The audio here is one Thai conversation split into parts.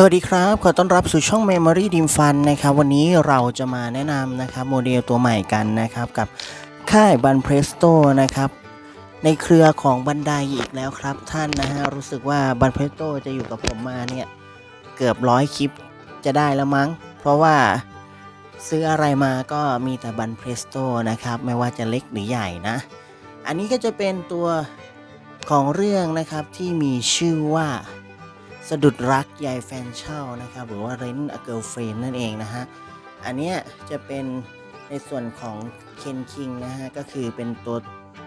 สวัสดีครับ ขอต้อนรับสู่ช่อง Memory d e m Fun นะครับ วันนี้เราจะมาแนะนำนะครับโมเดลตัวใหม่กันนะครับ กับค่ายบันเพรสโตนะครับ ในเครือของบันไดอีกแล้วครับท่านนะฮะ รู้สึกว่าบันเพรสโตจะอยู่กับผมมาเนี่ย เกือบร้อยคลิปจะได้แล้วมั้ง เพราะว่าซื้ออะไรมาก็มีแต่บันเพรสโตนะครับ ไม่ว่าจะเล็กหรือใหญ่นะ อันนี้ก็จะเป็นตัวของเรื่องนะครับที่มีชื่อว่า สะดุดรักยายแฟนเช่านะครับ หรือว่า Rent a Girlfriend นั่นเองนะฮะ อันเนี้ยจะเป็นในส่วนของเคนคิงนะฮะ ก็คือเป็นตัว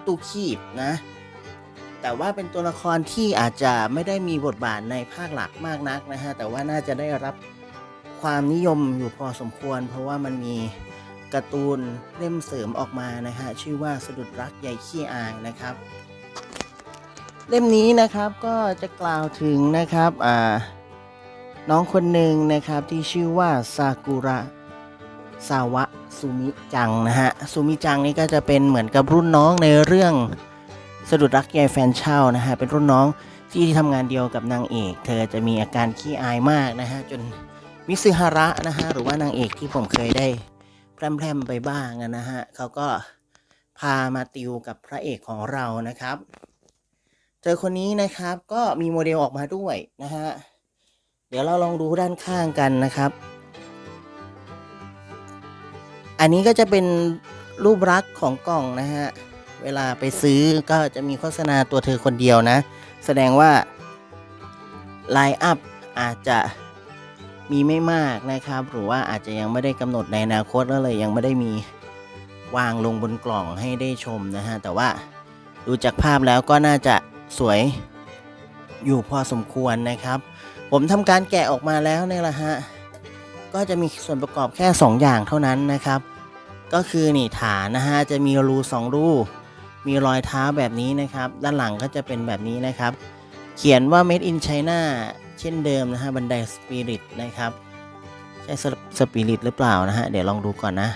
ตู้คีบนะ แต่ว่าเป็นตัวละครที่อาจจะไม่ได้มีบทบาทในภาคหลักมากนักนะฮะ แต่ว่าน่าจะได้รับความนิยมอยู่พอสมควร เพราะว่ามันมีการ์ตูนเล่มเสริมออกมานะฮะ ชื่อว่าสะดุดรักยายขี้อายนะครับ เล่มนี้นะครับก็จะกล่าวถึงนะครับอ่าน้องคนหนึ่งนะครับที่ชื่อว่าซากุระซาวะซูมิจังนะฮะซูมิจังนี่ก็จะเป็นเหมือนกับรุ่นน้องในเรื่องสะดุดรักยายแฟนเช่านะฮะเป็นรุ่นน้องที่ทำงานเดียวกับนางเอก เธอจะมีอาการขี้อายมากนะฮะจนมิซึฮาระนะฮะหรือว่านางเอกที่ผมเคยได้แพร่มๆไปบ้างนะฮะเขาก็พามาติวกับพระเอกของเรานะครับ เจอคนนี้นะครับ ก็มีโมเดลออกมาด้วยนะฮะ เดี๋ยวเราลองดูด้านข้างกันนะครับ อันนี้ก็จะเป็นรูปลักษณ์ของกล่องนะฮะ เวลาไปซื้อก็จะมีโฆษณาตัวเธอคนเดียวนะ แสดงว่าไลน์อัพอาจจะมีไม่มากนะครับ หรือว่าอาจจะยังไม่ได้กำหนดในอนาคตแล้วเลยยังไม่ได้มีวางลงบนกล่องให้ได้ชมนะฮะ แต่ว่าดูจากภาพแล้วก็น่าจะ สวยอยู่พอสมควรนะครับ ผมทำการแกะออกมาแล้วเนี่ยแหละฮะก็จะมีส่วนประกอบแค่ 2 อย่างเท่านั้นนะครับ ก็คือนี่ฐานนะฮะจะมีรู2รูมีรอยเท้าแบบนี้นะครับ ด้านหลังก็จะเป็นแบบนี้นะครับ เขียนว่า made in China เช่นเดิมนะฮะบันไดสปิริตนะครับ ใช่สปิริตหรือเปล่านะฮะเดี๋ยวลองดูก่อนนะ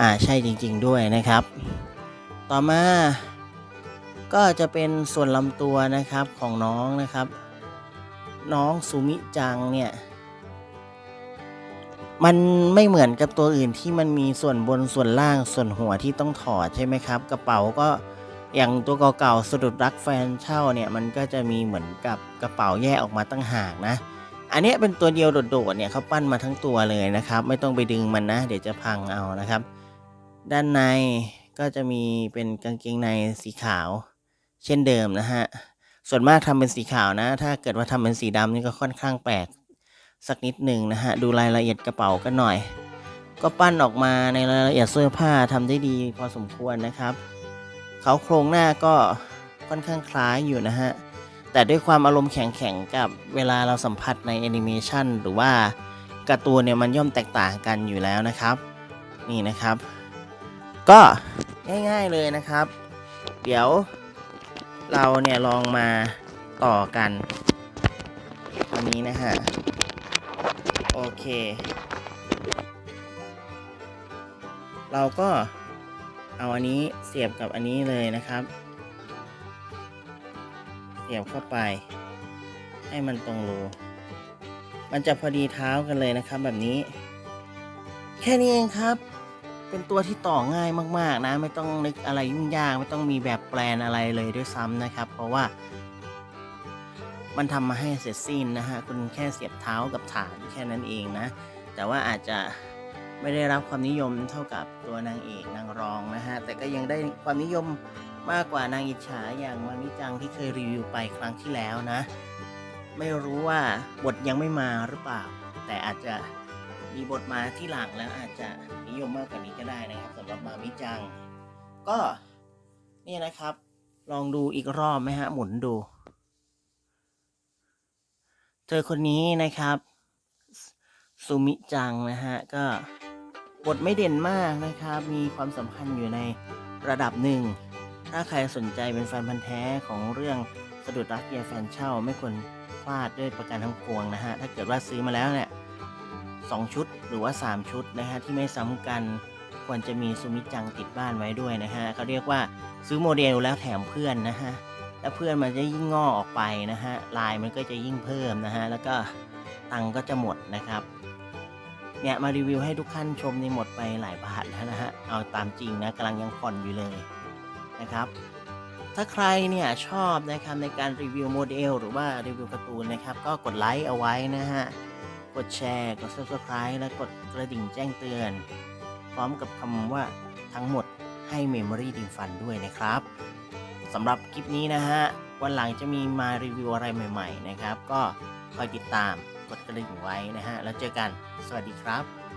อ่าใช่จริง ๆ ด้วยนะครับ ต่อมา ก็จะเป็นส่วนลำตัวนะครับของน้องนะครับ น้องซูมิจังเนี่ยมันไม่เหมือนกับตัวอื่นที่มันมีส่วนบนส่วนล่างส่วนหัวที่ต้องถอดใช่ไหมครับ กระเป๋าก็อย่างตัวเก่าๆสะดุดรักแฟนเช่าเนี่ยมันก็จะมีเหมือนกับกระเป๋าแยกออกมาตั้งหากนะ อันนี้เป็นตัวเดียวโดดๆเนี่ยเขาปั้นมาทั้งตัวเลยนะครับ ไม่ต้องไปดึงมันนะ เดี๋ยวจะพังเอานะครับ ด้านในก็จะมีเป็นกางเกงในสีขาว เช่นเดิมนะฮะ ส่วนมากทำเป็นสีขาวนะ ถ้าเกิดว่าทำเป็นสีดำนี่ก็ค่อนข้างแปลกสักนิดหนึ่งนะฮะ ดูรายละเอียดกระเป๋ากันหน่อย ก็ปั้นออกมาในรายละเอียดเสื้อผ้าทำได้ดีพอสมควรนะครับ เขาโครงหน้าก็ค่อนข้างคล้ายอยู่นะฮะ แต่ด้วยความอารมณ์แข็งๆกับเวลาเราสัมผัสในแอนิเมชันหรือว่าการ์ตูนเนี่ยมันย่อมแตกต่างกันอยู่แล้วนะครับ นี่นะครับ ก็ง่ายๆเลยนะครับ เดี๋ยว เราเนี่ยลองมาต่อกันอันนี้นะฮะ โอเค เราก็เอาอันนี้เสียบกับอันนี้เลยนะครับ เสียบเข้าไป ให้มันตรงรูมันจะพอดีเท้ากันเลยนะครับแบบนี้ แค่นี้เองครับ เป็นตัวที่ต่อง่ายมาก ๆ นะ ไม่ต้องนึกอะไรยุ่งยาก ไม่ต้องมีแบบแปลนอะไรเลยด้วยซ้ำนะครับ เพราะว่า มันทำมาให้เสร็จสิ้นนะฮะคุณแค่เสียบเท้ากับฐานแค่นั้นเองนะ แต่ว่าอาจจะไม่ได้รับความนิยมเท่ากับตัวนางเอกนางรองนะฮะ แต่ก็ยังได้ความนิยมมากกว่านางอิจฉาอย่างมามิจังที่เคยรีวิวไปครั้งที่แล้วนะ ไม่รู้ว่าบทยังไม่มาหรือเปล่า แต่อาจจะ มีบทมาที่หลังแล้วอาจจะนิยมมากกว่านี้ก็ได้นะครับสำหรับมามิจัง ก็นี่นะครับ ลองดูอีกรอบไหมฮะ หมุนดู เธอคนนี้นะครับ ซูมิจังนะฮะ ก็บทไม่เด่นมากนะครับ มีความสำคัญอยู่ในระดับหนึ่ง ถ้าใครสนใจเป็นแฟนพันธ์แท้ของเรื่องสะดุดรักยายแฟนเช่าไม่ควรพลาดด้วยประการทั้งปวงนะฮะ ถ้าเกิดว่าซื้อมาแล้วเนี่ย สองชุดหรือว่า 3 ชุดนะฮะที่ไม่ซ้ำกันควรจะมีซูมิจังติดบ้านไว้ด้วยนะฮะเขาเรียกว่าซื้อโมเดลแล้วแถมเพื่อนนะฮะแล้วเพื่อนมันจะยิ่งงอกออกไปนะฮะลายมันก็จะยิ่งเพิ่มนะฮะแล้วก็ตังก็จะหมดนะครับเนี่ยมารีวิวให้ทุกท่านชมนี่หมดไปหลายบาทแล้วนะฮะเอาตามจริงนะกำลังยังผ่อนอยู่เลยนะครับ ถ้าใครเนี่ยชอบนะครับในการรีวิวโมเดลหรือว่ารีวิวการ์ตูนนะครับ ก็กดไลค์เอาไว้นะฮะ ดแชร์ กด subscribe และกดกระดิ่งแจ้งเตือน พร้อมกับคำว่าทั้งหมดให้ Memory ดิมฟันด้วยนะครับสำหรับคลิปนี้นะฮะ วันหลังจะมีมารีวิวอะไรใหม่ ๆ นะครับ ก็คอยติดตามกดกระดิ่งไว้นะฮะ แล้วเจอกัน สวัสดีครับ